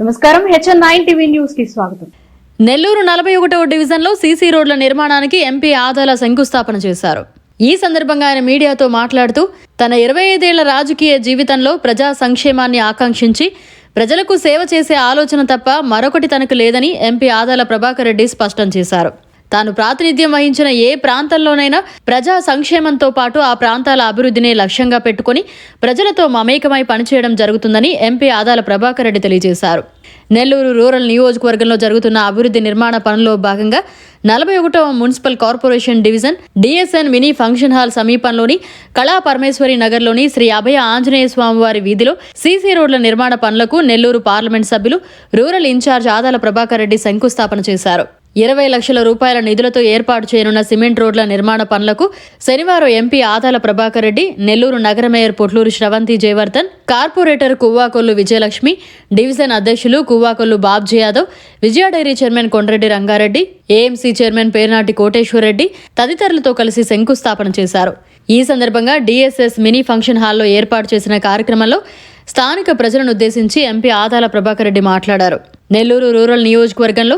నమస్కారం. HN nine TV న్యూస్కి స్వాగతం. నెల్లూరు నలభై ఒకటవ డివిజన్లో సీసీ రోడ్ల నిర్మాణానికి ఎంపీ ఆదాల శంకుస్థాపన చేశారు. ఈ సందర్భంగా ఆయన మీడియాతో మాట్లాడుతూ తన ఇరవై ఐదేళ్ళ రాజకీయ జీవితంలో ప్రజా సంక్షేమాన్ని ఆకాంక్షించి ప్రజలకు సేవ చేసే ఆలోచన తప్ప మరొకటి తనకు లేదని ఎంపీ ఆదాల ప్రభాకర్ రెడ్డి స్పష్టం చేశారు. తాను ప్రాతినిధ్యం వహించిన ఏ ప్రాంతంలోనైనా ప్రజా సంక్షేమంతో పాటు ఆ ప్రాంతాల అభివృద్ధినే లక్ష్యంగా పెట్టుకుని ప్రజలతో మమేకమై పనిచేయడం జరుగుతుందని ఎంపీ ఆదాల ప్రభాకర్ రెడ్డి తెలియజేశారు. నెల్లూరు రూరల్ నియోజకవర్గంలో జరుగుతున్న అభివృద్ధి నిర్మాణ పనుల్లో భాగంగా నలభై ఒకటవ municipal corporation division DSN mini function hall సమీపంలోని కళా పరమేశ్వరి నగర్లోని శ్రీ అభయ ఆంజనేయ స్వామివారి వీధిలో సీసీ రోడ్ల నిర్మాణ పనులకు నెల్లూరు పార్లమెంట్ సభ్యులు రూరల్ ఇన్ఛార్జ్ ఆదాల ప్రభాకర్ రెడ్డి శంకుస్థాపన చేశారు. ఇరవై లక్షల రూపాయల నిధులతో ఏర్పాటు చేయనున్న సిమెంట్ రోడ్ల నిర్మాణ పనులకు శనివారం ఎంపీ ఆదాల ప్రభాకర్ రెడ్డి నెల్లూరు నగర mayor Potluru Sravanthi Jayavardhan corporator Kuvvakollu Vijayalakshmi division అధ్యక్షులు Kuvvakollu Babji Yadav Vijaya dairy chairman Kondreddy Rangareddy AMC chairman Pernati Koteswar Reddy తదితరులతో కలిసి శంకుస్థాపన చేశారు. ఈ సందర్భంగా డిఎస్ఎస్ మినీ ఫంక్షన్ హాల్లో ఏర్పాటు చేసిన కార్యక్రమంలో స్థానిక ప్రజలను ఉద్దేశించి ఎంపీ ఆదాల ప్రభాకర్ రెడ్డి మాట్లాడారు. నెల్లూరు రూరల్ నియోజకవర్గంలో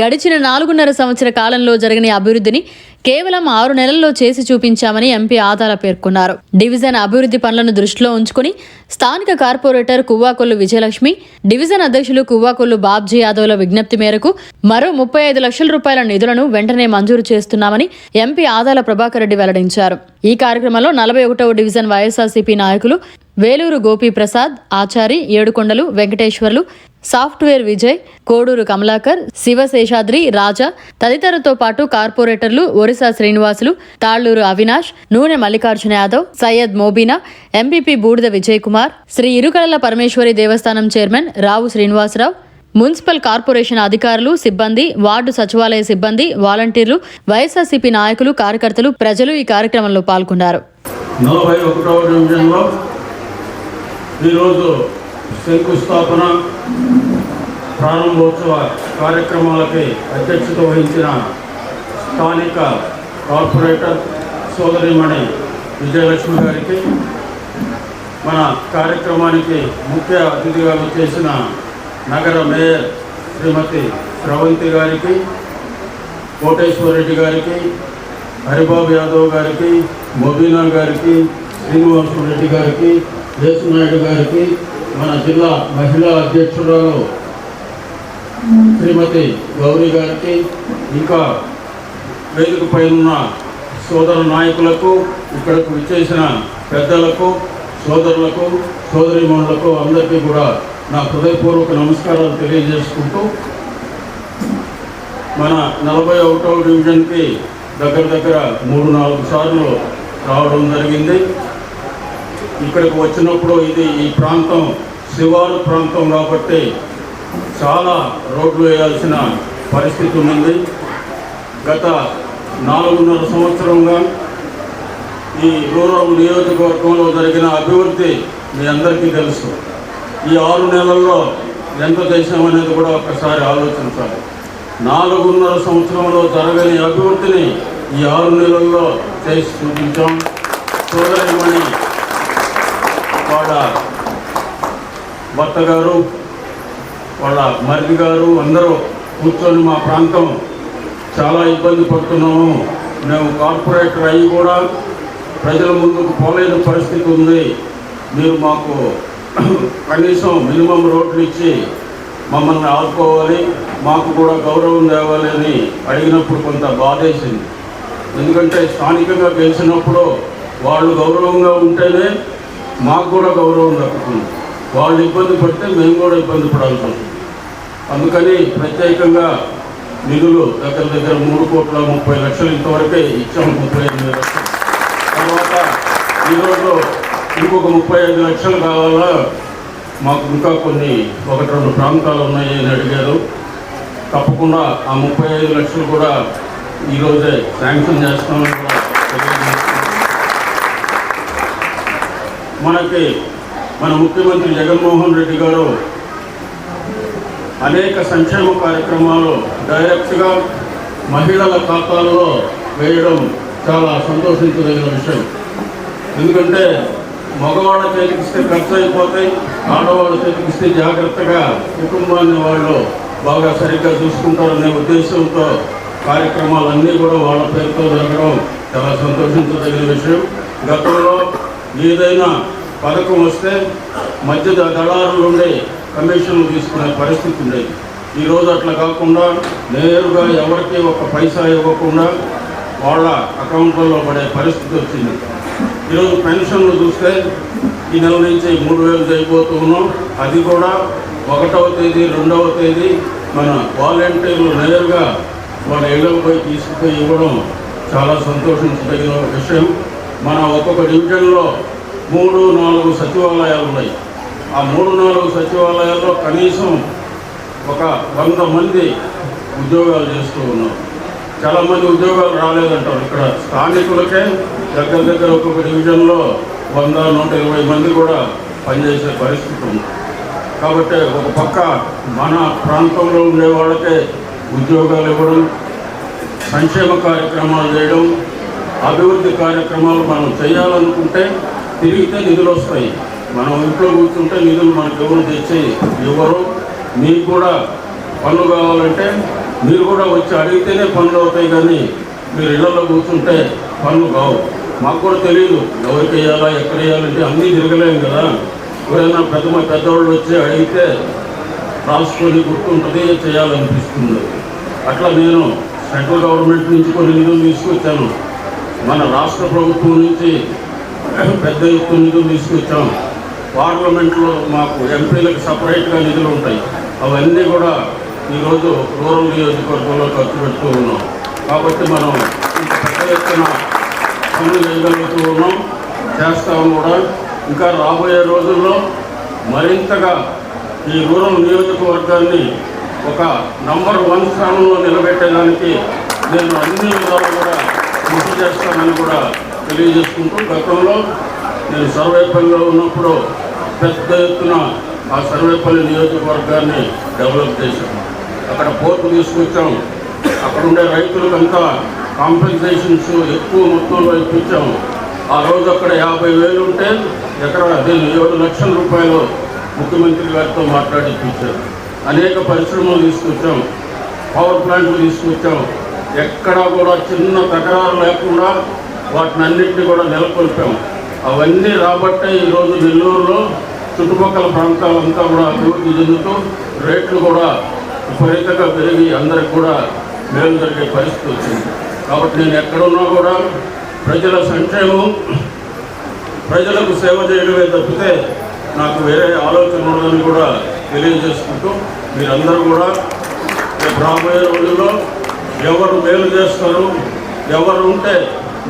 గడిచిన నాలుగున్నర సంవత్సర కాలంలో జరిగిన అభివృద్ధిని కేవలం ఆరు నెలల్లో చేసి చూపించామని ఎంపీ ఆదాల పేర్కొన్నారు. డివిజన్ అభివృద్ధి పనులను దృష్టిలో ఉంచుకుని స్థానిక కార్పొరేటర్ కువ్వాకొల్లు విజయలక్ష్మి డివిజన్ అధ్యక్షులు కువ్వాకొల్లు బాబ్జీ యాదవ్ల విజ్ఞప్తి మేరకు మరో ముప్పై ఐదు లక్షల రూపాయల నిధులను వెంటనే మంజూరు చేస్తున్నామని ఎంపీ ఆదాల ప్రభాకర్ రెడ్డి వెల్లడించారు. ఈ కార్యక్రమంలో నలభై ఒకటవ డివిజన్ వైఎస్ఆర్సీపీ నాయకులు వేలూరు గోపీ ప్రసాద్ ఆచారి ఏడుకొండలు వెంకటేశ్వర్లు సాఫ్ట్వేర్ విజయ్ కోడూరు కమలాకర్ శివశేషాద్రి రాజా తదితరులతో పాటు కార్పొరేటర్లు ఒరిస్సా శ్రీనివాసులు తాళ్ళూరు అవినాష్ నూనె మల్లికార్జున యాదవ్ సయ్యద్ మోబీనా ఎంపీపీ బూడిద విజయ్ కుమార్ శ్రీ ఇరుకలల పరమేశ్వరి దేవస్థానం chairman Rao Srinivasarao municipal corporation అధికారులు సిబ్బంది వార్డు సచివాలయ సిబ్బంది వాలంటీర్లు వైఎస్ఆర్సీపీ నాయకులు కార్యకర్తలు ప్రజలు ఈ కార్యక్రమంలో పాల్గొన్నారు. ఈరోజు శంకుస్థాపన ప్రారంభోత్సవ కార్యక్రమాలకి అధ్యక్షత వహించిన స్థానిక కార్పొరేటర్ సోదరిమణి విజయలక్ష్మి గారికి మన కార్యక్రమానికి ముఖ్య అతిథిగా వచ్చేసిన నగర మేయర్ శ్రీమతి స్రవంతి గారికి కోటేశ్వర రెడ్డి గారికి హరిబాబు యాదవ్ గారికి మొబీనా గారికి శ్రీనివాస రెడ్డి గారికి దేశనాయుడు గారికి మన జిల్లా మహిళా అధ్యక్షురాలు శ్రీమతి గౌరీ గారికి ఇంకా వేదికపై ఉన్న సోదర నాయకులకు ఇక్కడకు విచ్చేసిన పెద్దలకు సోదరులకు సోదరిమణులకు అందరికీ కూడా నా హృదయపూర్వక నమస్కారాలు తెలియజేసుకుంటూ మన నలభై ఒకటవ డివిజన్కి దగ్గర దగ్గర మూడు నాలుగు సార్లు రావడం జరిగింది. ఇక్కడికి వచ్చినప్పుడు ఇది ఈ ప్రాంతం శివారు ప్రాంతం కాబట్టి చాలా రోడ్లు వేయాల్సిన పరిస్థితి ఉంది గత నాలుగున్నర సంవత్సరంగా ఈ రూరల్ నియోజకవర్గంలో జరిగిన అభివృద్ధి మీ అందరికీ తెలుసు. ఈ ఆరు నెలల్లో ఎంత అనేది కూడా ఒకసారి ఆలోచించాలి. నాలుగున్నర సంవత్సరంలో జరగని అభివృద్ధిని ఈ ఆరు నెలల్లో చేసి చూపించాం. సోదరిమణి వాళ్ళ భర్త గారు వాళ్ళ మరిది గారు అందరూ కూర్చొని మా ప్రాంతం చాలా ఇబ్బంది పడుతున్నాము. మేము కార్పొరేటర్ అయ్యి కూడా ప్రజల ముందుకు పోలేని పరిస్థితి ఉంది. మీరు మాకు కనీసం మినిమం రోడ్లు ఇచ్చి మమ్మల్ని ఆదుకోవాలి. మాకు కూడా గౌరవం తేవాలి అని అడిగినప్పుడు కొంత బాధేసింది. ఎందుకంటే స్థానికంగా గెలిచినప్పుడు వాళ్ళు గౌరవంగా ఉంటేనే మాకు కూడా గౌరవం దక్కుతుంది. వాళ్ళు ఇబ్బంది పడితే మేము కూడా ఇబ్బంది పడాల్సి ఉంటుంది అందుకని ప్రత్యేకంగా నిధులు దగ్గర దగ్గర మూడు కోట్ల ముప్పై లక్షలు ఇంతవరకే ఇచ్చాము ముప్పై ఎనిమిది లక్షలు. తర్వాత ఈరోజు ఇంకొక ముప్పై ఐదు లక్షలు కావాలా? మాకు ఇంకా కొన్ని ఒకటి రెండు ప్రాంతాలు ఉన్నాయి అని అడిగారు. తప్పకుండా ఆ ముప్పై ఐదు లక్షలు కూడా ఈరోజే శాంక్షన్ చేస్తామని కూడా మనకి మన ముఖ్యమంత్రి జగన్మోహన్ రెడ్డి గారు అనేక సంక్షేమ కార్యక్రమాలు డైరెక్ట్గా మహిళల ఖాతాల్లో వేయడం చాలా సంతోషించదగిన విషయం. ఎందుకంటే మగవాళ్ళ చేతికిస్తే ఖర్చు అయిపోతాయి ఆడవాళ్ళ చేతికిస్తే జాగ్రత్తగా కుటుంబాన్ని వాళ్ళు బాగా సరిగ్గా చూసుకుంటారనే ఉద్దేశంతో కార్యక్రమాలన్నీ కూడా వాళ్ళ పేరుతో జరగడం చాలా సంతోషించదగిన విషయం. గతంలో ఏదైనా పథకం వస్తే మధ్య దళారులు ఉండే కమిషన్లు తీసుకునే పరిస్థితి ఉండేది. ఈరోజు అట్లా కాకుండా నేరుగా ఎవరికి ఒక పైసా ఇవ్వకుండా వాళ్ళ అకౌంట్లలో పడే పరిస్థితి వచ్చింది. ఈరోజు పెన్షన్లు చూస్తే ఈ నెల నుంచి మూడు వేలు చేయబోతూ ఉన్నాం. అది కూడా ఒకటవ తేదీ రెండవ తేదీ మన వాలంటీర్లు నేరుగా వాళ్ళ ఇళ్ళకు పోయి తీసుకుపోయి ఇవ్వడం చాలా సంతోషించదగిన విషయం. మన ఒక్కొక్క డివిజన్లో మూడు నాలుగు సచివాలయాలు ఉన్నాయి. ఆ మూడు నాలుగు సచివాలయాల్లో కనీసం ఒక వంద మంది ఉద్యోగాలు చేస్తూ ఉన్నారు చాలామంది ఉద్యోగాలు రాలేదంటారు. ఇక్కడ స్థానికులకే దగ్గర దగ్గర ఒక్కొక్క డివిజన్లో వంద నూట ఇరవై మంది కూడా పనిచేసే పరిస్థితి ఉంది. కాబట్టి ఒక పక్క మన ప్రాంతంలో ఉండే వాళ్ళకే ఉద్యోగాలు ఇవ్వడం సంక్షేమ కార్యక్రమాలు చేయడం అభివృద్ధి కార్యక్రమాలు మనం చేయాలనుకుంటే తిరిగితే నిధులు వస్తాయి. మనం ఇంట్లో కూర్చుంటే నిధులు మనకు ఎవరు తెచ్చి ఎవరు? మీకు కూడా పనులు కావాలంటే మీరు కూడా వచ్చి అడిగితేనే పనులు అవుతాయి కానీ మీరు ఇళ్ళలో కూర్చుంటే పనులు కావు. మాకు కూడా తెలియదు ఎవరికి వేయాలా ఎక్కడ వేయాలంటే అన్నీ తిరగలేము కదా. ఎవరైనా పెద్ద పెద్దవాళ్ళు వచ్చి అడిగితే రాసుకొని గుర్తుంటుంది చేయాలనిపిస్తుంది. అట్లా నేను సెంట్రల్ గవర్నమెంట్ నుంచి కొన్ని నిధులు తీసుకొచ్చాను. మన రాష్ట్ర ప్రభుత్వం నుంచి పెద్ద ఎత్తు నిధులు తీసుకొచ్చాం. పార్లమెంట్లో మాకు ఎంపీలకు సపరేట్గా నిధులు ఉంటాయి. అవన్నీ కూడా ఈరోజు రూరల్ నియోజకవర్గంలో ఖర్చు పెడుతూ ఉన్నాం. కాబట్టి మనం పెద్ద ఎత్తున పనులు చేయగలుగుతూ ఉన్నాం. చేస్తాము కూడా. ఇంకా రాబోయే రోజుల్లో మరింతగా ఈ రూరల్ నియోజకవర్గాన్ని ఒక నంబర్ వన్ స్థానంలో నిలబెట్టడానికి నేను అన్ని విధాలుగా చేస్తామని చేస్తానని కూడా తెలియజేసుకుంటూ గతంలో నేను సర్వేపల్లిలో ఉన్నప్పుడు పెద్ద ఎత్తున ఆ సర్వేపల్లి నియోజకవర్గాన్ని డెవలప్ చేశాం. అక్కడ పోర్టు తీసుకొచ్చాం. అక్కడ ఉండే రైతులకంతా కాంపెన్సేషన్స్ ఎక్కువ మొత్తంలో ఇప్పించాము ఆ రోజు అక్కడ యాభై వేలు ఉంటే ఎకరా దీన్ని ఏడు లక్షల రూపాయలు ముఖ్యమంత్రి గారితో మాట్లాడి ఇప్పించారు. అనేక పరిశ్రమలు తీసుకొచ్చాం. పవర్ ప్లాంట్లు తీసుకొచ్చాం. ఎక్కడా కూడా చిన్న తకరారు లేకుండా వాటిని అన్నింటినీ కూడా నెలకొల్పాము అవన్నీ రాబట్టే ఈరోజు నెల్లూరులో చుట్టుపక్కల ప్రాంతాలంతా కూడా అభివృద్ధి చెందుతూ రేట్లు కూడా విపరీతంగా పెరిగి అందరికి కూడా మేలు జరిగే పరిస్థితి వచ్చింది. కాబట్టి నేను ఎక్కడున్నా కూడా ప్రజల సంక్షేమం ప్రజలకు సేవ చేయడమే తప్పితే నాకు వేరే ఆలోచన ఉండదని కూడా తెలియజేసుకుంటూ మీరందరూ కూడా రాబోయే రోజుల్లో ఎవరు మేలు చేస్తారు ఎవరు ఉంటే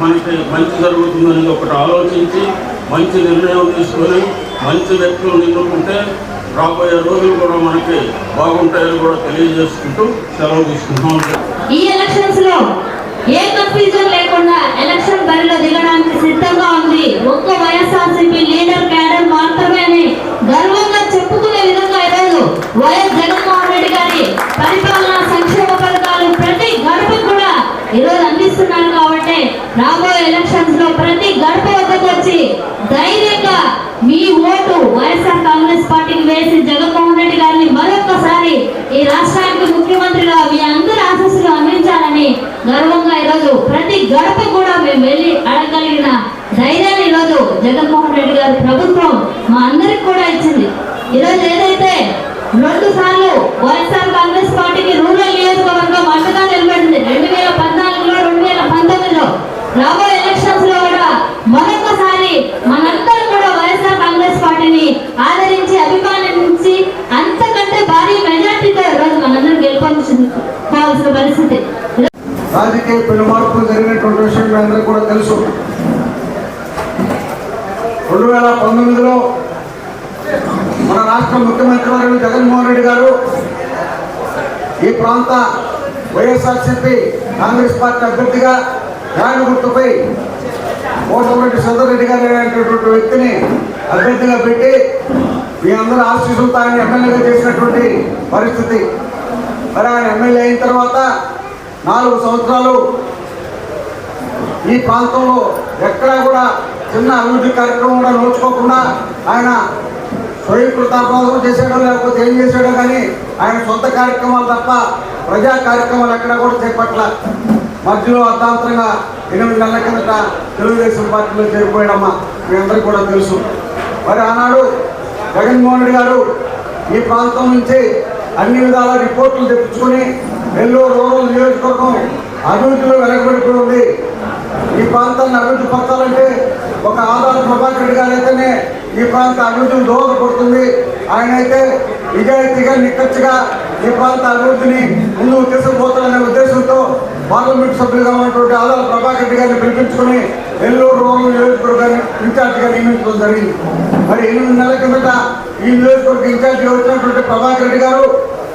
మనకి మంచి జరుగుతుందని ఒకటి ఆలోచించి మంచి నిర్ణయం తీసుకొని మంచి వ్యక్తులు ఎన్నుకుంటే రాబోయే రోజులు కూడా మనకి బాగుంటాయని కూడా తెలియజేసుకుంటూ సెలవు తీసుకుంటాం ఈ ఎలక్షన్స్లో ఏ కన్ఫ్యూజన్ లేకుండా ఎలక్షన్ బరిలో దిగడానికి సిద్ధంగా ఉంది. ఒక్క వైఎస్ఆర్సీపీ లీడర్ క్యాడర్ మాత్రమే అని గర్వంగా చెప్పుకునే విధంగా ఈరోజు వైఎస్ జగన్మోహన్ రెడ్డి గారి పరిపాలన సంక్షేమ పథకాలు ప్రతి గడప కూడా ఈరోజు అందిస్తున్నారు కాబట్టి రాబోయే ఎలక్షన్స్లో ప్రతి గడప వద్దకు వచ్చి ధైర్యంగా మీ ఓటు వైఎస్ఆర్ కాంగ్రెస్ పార్టీకి వేసి జగన్మోహన్ రెడ్డి గారిని మరొకసారి ఈ రాష్ట్రానికి ముఖ్యమంత్రిగా మీ అందరి ఆశస్సులు అందించాలని గర్వంగా ఈరోజు ప్రతి గడప కూడా మేము వెళ్ళి అడగలిగిన ధైర్యాన్ని ఈరోజు జగన్మోహన్ రెడ్డి గారి ప్రభుత్వం మా అందరికి కూడా ఇచ్చింది ఈరోజు ఏదైతే రెండు సార్లు వైఎస్ఆర్ కాంగ్రెస్ పార్టీకి రూరల్ నియోజకవర్గం అండగా నిలబడింది రెండు వేల పద్నాలుగులో రెండు వేల పంతొమ్మిదిలో రాబోయే ఎలక్షన్స్లో కూడా మరొకసారి మనందరం కూడా వైఎస్ఆర్ కాంగ్రెస్ పార్టీని ఆదరించి అభిమానించి అంతకంటే భారీ మెజార్టీతో ఈరోజు మనందరం గెలుపొందుకోవాల్సిన పరిస్థితి రాజకీయ పెను మార్పులు జరిగినటువంటి విషయం మీ అందరికీ కూడా తెలుసు. రెండు వేల పంతొమ్మిదిలో మన రాష్ట్ర ముఖ్యమంత్రి వర్యులు జగన్మోహన్ రెడ్డి గారు ఈ ప్రాంత వైఎస్ఆర్సీపీ కాంగ్రెస్ పార్టీ అభ్యర్థిగా ఫ్యాన్ గుర్తుపై కోటమిరెడ్డి సుందరెడ్డి గారు అనేటటువంటి వ్యక్తిని అభ్యర్థిగా పెట్టి మీ అందరూ ఆశీస్సులతో ఆయన ఎమ్మెల్యేగా చేసినటువంటి పరిస్థితి. మరి ఆయన ఎమ్మెల్యే అయిన తర్వాత నాలుగు సంవత్సరాలు ఈ ప్రాంతంలో ఎక్కడా కూడా చిన్న అభివృద్ధి కార్యక్రమం కూడా నోచుకోకుండా ఆయన స్వయం కృతాపాదం చేశాడో లేకపోతే ఏం చేశాడో కానీ ఆయన సొంత కార్యక్రమాలు తప్ప ప్రజా కార్యక్రమాలు ఎక్కడ కూడా చేపట్ల మధ్యలో అర్ధాంతరంగా ఎనిమిది నెలల కిందట తెలుగుదేశం పార్టీలో చేరిపోయాడమ్మా. మీ అందరికీ కూడా తెలుసు. మరి ఆనాడు జగన్మోహన్ రెడ్డి గారు ఈ ప్రాంతం నుంచి అన్ని విధాల రిపోర్టులు తెప్పించుకొని నెల్లూరు రూరల్ నియోజకవర్గం అభివృద్ధిలో వెనకబడిపోయి ఉంది ఈ ప్రాంతాన్ని అభివృద్ధి పరచాలంటే ఒక ఆధార ప్రభాకర్ రెడ్డి గారు అయితేనే ఈ ప్రాంత అభివృద్ధిని దోహదపడుతుంది. ఆయన అయితే నిజాయితీగా నిక్కచ్చిగా ఈ ప్రాంత అభివృద్ధిని ముందుకు తీసుకుపోతారనే ఉద్దేశంతో పార్లమెంట్ సభ్యులుగా ఉన్నటువంటి ఆదాల ప్రభాకర్ రెడ్డి గారిని పిలిపించుకుని నెల్లూరు రూరల్ నియోజకవర్గాన్ని ఇన్ఛార్జిగా నియమించడం జరిగింది. మరి ఎనిమిది నెలల కిందట ఈ నియోజకవర్గ ఇన్ఛార్జిగా వచ్చినటువంటి ప్రభాకర్ రెడ్డి గారు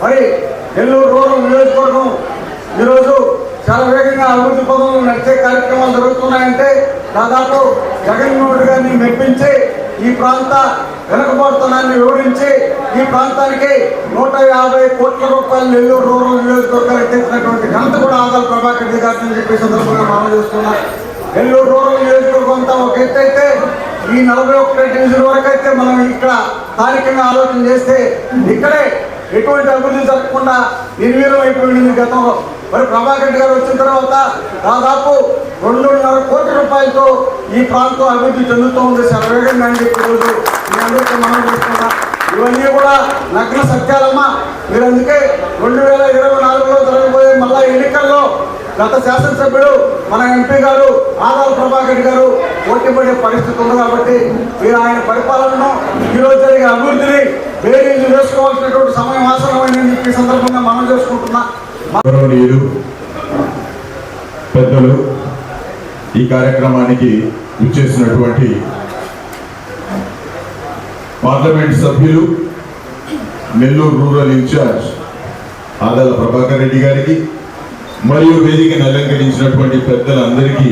మరి నెల్లూరు రూరల్ నియోజకవర్గం ఈరోజు చాలా వేగంగా అభివృద్ధి పదంలో నడిచే కార్యక్రమాలు జరుగుతున్నాయంటే దాదాపు జగన్మోహన్ రెడ్డి గారిని మెప్పించి ఈ ప్రాంత వెనుకబడుతనాన్ని వివరించి ఈ ప్రాంతానికి నూట యాభై కోట్ల రూపాయలు నెల్లూరు రూరల్ నియోజకవర్గానికి తెచ్చినటువంటి ఘనత కూడా ఆదాలు ప్రభాకర్ రెడ్డి గారిని అని చెప్పి సందర్భంగా మనం చేస్తున్నాం. నెల్లూరు రూరల్ నియోజకవర్గం అంతా ఒక ఎత్తైతే ఈ నలభై ఒక్క డివిజన్ వరకు అయితే మనం ఇక్కడ స్థానికంగా ఆలోచన చేస్తే ఇక్కడే ఎటువంటి అభివృద్ధి జరగకుండా నిర్వీర్యం అయిపోయింది గతంలో. మరి ప్రభాకర్ గారు వచ్చిన తర్వాత దాదాపు రెండున్నర కోట్ల రూపాయలతో ఈ ప్రాంతం అభివృద్ధి చెందుతూ ఉంది శరవేగంగా అని చెప్పి రోజు అందరికీ మనం చేస్తున్నా ఇవన్నీ కూడా నగ్న సత్యాలమ్మా. మీరు అందుకే రెండు వేల ఇరవై నాలుగులో జరగబోయే మళ్ళా ఎన్నికల్లో గత శాసనసభ్యుడు మన ఎంపీ గారు ఆదాల ప్రభాకర్ గారు పోటీ పడే పరిస్థితి ఉంది కాబట్టి మీరు ఆయన పరిపాలనను ఈరోజు జరిగే అభివృద్ధిని బేరీజు వేసుకోవాల్సినటువంటి సమయం ఆసనమైందని చెప్పి ఈ సందర్భంగా మనం చేసుకుంటున్నా. పెద్దలు ఈ కార్యక్రమానికి ఇచ్చేసినటువంటి పార్లమెంట్ సభ్యులు నెల్లూరు రూరల్ ఇన్ఛార్జ్ ఆదాల ప్రభాకర్ రెడ్డి గారికి మరియు వేదికను అలంకరించినటువంటి పెద్దలందరికీ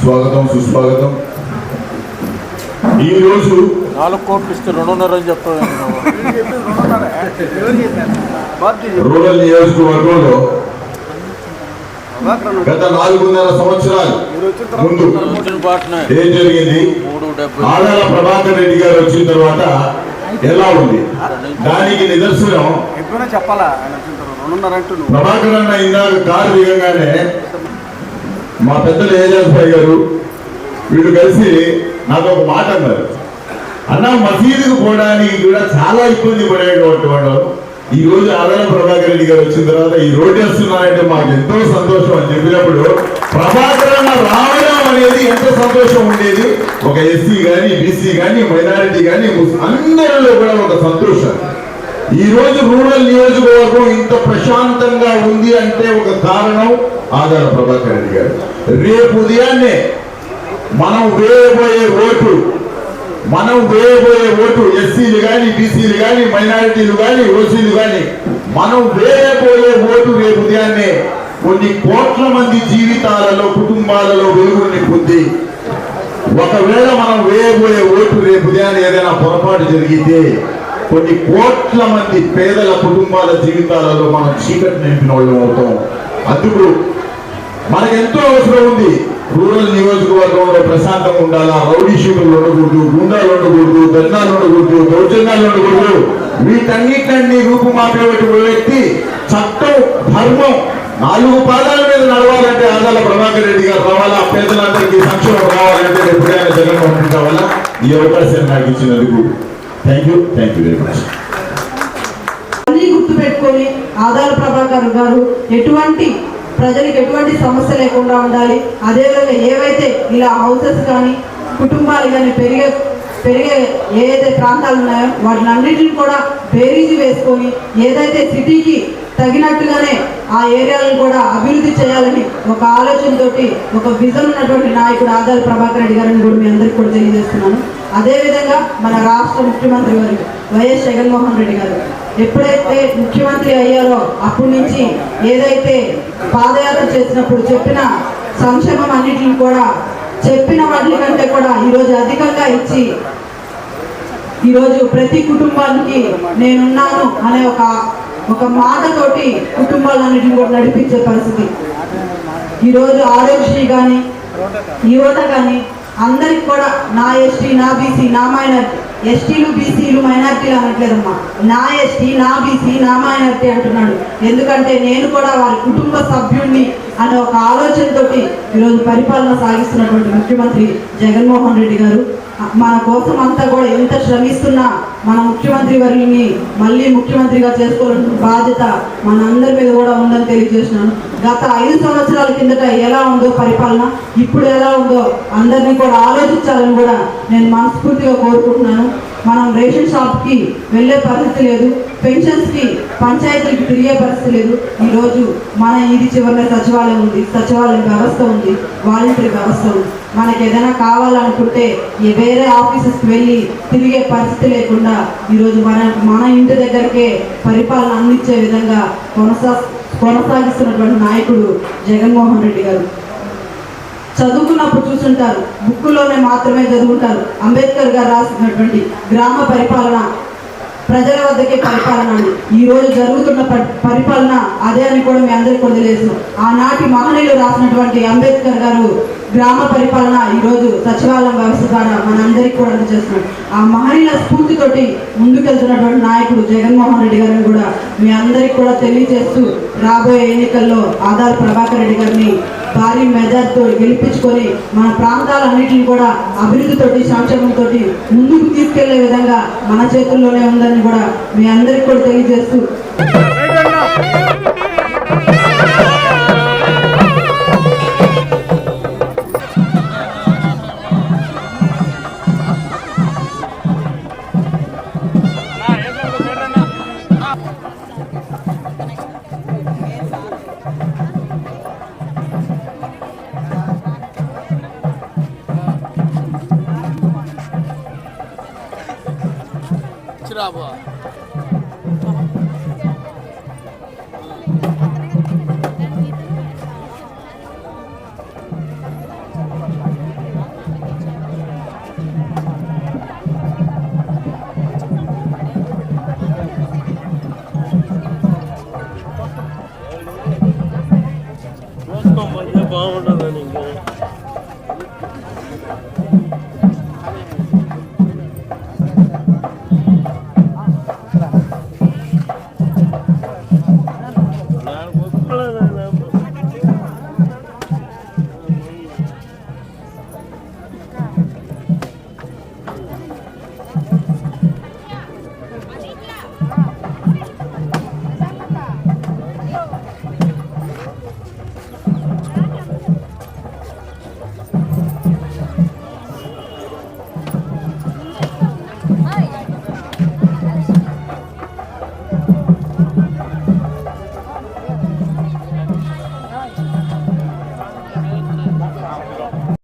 స్వాగతం సుస్వాగతం. ఈరోజు నాలుగు కోట్లు ఇస్తే రెండున్నర అని చెప్తాను రూరల్ నియోజకవర్గంలో గత నాలుగున్నర సంవత్సరాలు ముందు ఏం జరిగింది? ఆదాల ప్రభాకర్ రెడ్డి గారు వచ్చిన తర్వాత ఎలా ఉంది? దానికి నిదర్శనం ఎప్పుడైనా చెప్పాలా? ప్రభాకర్ అన్న ఇందాక కారు దిగంగానే మా పెద్దలు ఏజాజ్ గారు వీళ్ళు కలిసి నాకు ఒక మాట అన్నారు. అన్న మసీదుకు పోవడానికి కూడా చాలా ఇబ్బంది పడేటువంటి వాళ్ళు. ఈ రోజు ఆదాయ ప్రభాకర్ రెడ్డి గారు వచ్చిన తర్వాత ఈ రోడ్డు వేస్తున్నారంటే మాకు ఎంతో సంతోషం అని చెప్పినప్పుడు ప్రభాకర్ అన్న రావడం అనేది ఎంత సంతోషం ఉండేది. ఒక ఎస్సీ కానీ బీసీ కానీ మైనారిటీ కానీ అందరిలో కూడా ఒక సంతోషం. ఈ రోజు రూరల్ నియోజకవర్గం ఇంత ప్రశాంతంగా ఉంది అంటే ఒక కారణం ఆదాల ప్రభాకర్ రెడ్డి గారు. రేపు ఉదయాన్నే మనం వేయబోయే ఓటు మనం వేయబోయే ఓటు ఎస్సీలు కానీ బీసీలు కానీ మైనారిటీలు కానీ ఓసీలు కానీ మనం వేయబోయే ఓటు రేపు ఉదయాన్నే కొన్ని కోట్ల మంది జీవితాలలో కుటుంబాలలో వెలుగుని పొంది ఒకవేళ మనం వేయబోయే ఓటు రేపు ఉదయాన్నే ఏదైనా పొరపాటు జరిగితే కొన్ని కోట్ల మంది పేదల కుటుంబాల జీవితాలలో మనం చీకటి నింపిన వాళ్ళం అవుతాం. అందుకు మనకు ఎంతో అవసరం ఉంది. రూరల్ నియోజకవర్గంలో ప్రశాంతంగా ఉండాలా? రౌడీ షీటులు ఉండకూడదు గుండాలు ఉండకూడదు దండాలు ఉండకూడదు దౌర్జన్యాలు ఉండకూడదు. వీటన్నిటిని రూపుమాపేటువంటి వ్యక్తి చట్టం ధర్మం నాలుగు పాదాల మీద నడవాలంటే ఆదాల ప్రభాకర్ రెడ్డి గారు రావాలా? పేదలందరికీ సంక్షేమం రావాలంటే ఎప్పుడైనా జగన్మోహన్ రెడ్డి రావాలా? ఈ అవకాశాన్ని నాకు ఇచ్చినందుకు thank you thank you very much అన్నీ గుర్తుపెట్టుకొని ఆదాల ప్రభాకర్ గారు ఎటువంటి ప్రజలకు ఎటువంటి సమస్య లేకుండా ఉండాలి. అదేవిధంగా ఏవైతే ఇలా హౌసెస్ కానీ కుటుంబాలు కానీ పెరిగే పెరిగే ఏదైతే ప్రాంతాలు ఉన్నాయో వాటిని అన్నింటిని కూడా బేరీజు వేసుకొని ఏదైతే సిటీకి తగినట్టుగానే ఆ ఏరియాలను కూడా అభివృద్ధి చేయాలని ఒక ఆలోచనతోటి ఒక విజన్ ఉన్నటువంటి నాయకుడు ఆదాల ప్రభాకర్ రెడ్డి గారిని కూడా మీ అందరికీ కూడా తెలియజేస్తున్నాను. అదేవిధంగా మన రాష్ట్ర ముఖ్యమంత్రి గారు వైఎస్ జగన్మోహన్ రెడ్డి గారు ఎప్పుడైతే ముఖ్యమంత్రి అయ్యారో అప్పటి నుంచి ఏదైతే పాదయాత్ర చేసినప్పుడు చెప్పిన సంక్షేమం అన్నిటిని కూడా చెప్పిన వాటి కంటే కూడా ఈరోజు అధికంగా ఇచ్చి ఈరోజు ప్రతి కుటుంబానికి నేనున్నాను అనే ఒక ఒక మాటతోటి కుటుంబాలన్నిటిని కూడా నడిపించే పరిస్థితి. ఈరోజు ఆరోగ్యశ్రీ కానీ యువత కానీ అందరికి కూడా నా ఎస్టీ నా బీసీ నా మైనార్టీ ఎస్టీలు బీసీలు మైనార్టీలు అనట్లేదమ్మా. నా ఎస్టీ నా బీసీ నా మైనార్టీ అంటున్నాడు. ఎందుకంటే నేను కూడా వారి కుటుంబ సభ్యుణ్ణి అనే ఒక ఆలోచనతోటి ఈరోజు పరిపాలన సాగిస్తున్నటువంటి ముఖ్యమంత్రి జగన్మోహన్ రెడ్డి గారు. మన కోసం అంతా కూడా ఎంత శ్రమిస్తున్నా మన ముఖ్యమంత్రి వారిని మళ్ళీ ముఖ్యమంత్రిగా చేసుకోవాల్సిన బాధ్యత మన అందరి మీద కూడా ఉందని తెలియజేసినాను గత ఐదు సంవత్సరాల కిందట ఎలా ఉందో పరిపాలన ఇప్పుడు ఎలా ఉందో అందరినీ కూడా ఆలోచించాలని కూడా నేను మనస్ఫూర్తిగా కోరుకుంటున్నాను. మనం రేషన్ షాప్కి వెళ్ళే పరిస్థితి లేదు. పెన్షన్స్కి పంచాయతీలకు తిరిగే పరిస్థితి లేదు. ఈరోజు మన ఇది చివరిన సచివాలయం ఉంది. సచివాలయం వ్యవస్థ ఉంది. వాలంటరీ వ్యవస్థ ఉంది. మనకి ఏదైనా కావాలనుకుంటే వేరే ఆఫీసెస్కి వెళ్ళి తిరిగే పరిస్థితి లేకుండా ఈరోజు మన మన ఇంటి దగ్గరకే పరిపాలన అందించే విధంగా కొనసా కొనసాగిస్తున్నటువంటి నాయకుడు జగన్మోహన్ రెడ్డి గారు. చదువుకున్నప్పుడు చూసుంటారు. బుక్కులోనే మాత్రమే చదువుకుంటారు అంబేద్కర్ గారు రాసినటువంటి గ్రామ పరిపాలన ప్రజల వద్దకే పరిపాలన ఈ రోజు జరుగుతున్న ప- పరిపాలన అదే అని కూడా మీ అందరికీ కూడా తెలియదు ఆనాటి మహనీయులు రాసినటువంటి అంబేద్కర్ గారు గ్రామ పరిపాలన ఈ రోజు సచివాలయం వ్యవస్థ ద్వారా మనందరికీ కూడా అందజేస్తున్నాం ఆ మహనీయుల స్ఫూర్తితోటి ముందుకెళ్తున్నటువంటి నాయకుడు జగన్మోహన్ రెడ్డి గారిని కూడా మీ అందరికీ కూడా తెలియజేస్తూ రాబోయే ఎన్నికల్లో ఆధార్ ప్రభాకర్ రెడ్డి గారిని భారీ మెజార్టీతో గెలిపించుకొని మన ప్రాంతాలన్నింటినీ కూడా అభివృద్ధితోటి సంక్షేమంతో ముందుకు తీసుకెళ్ళే విధంగా మన చేతుల్లోనే ఉందని కూడా మీ అందరికీ కూడా తెలియజేస్తూ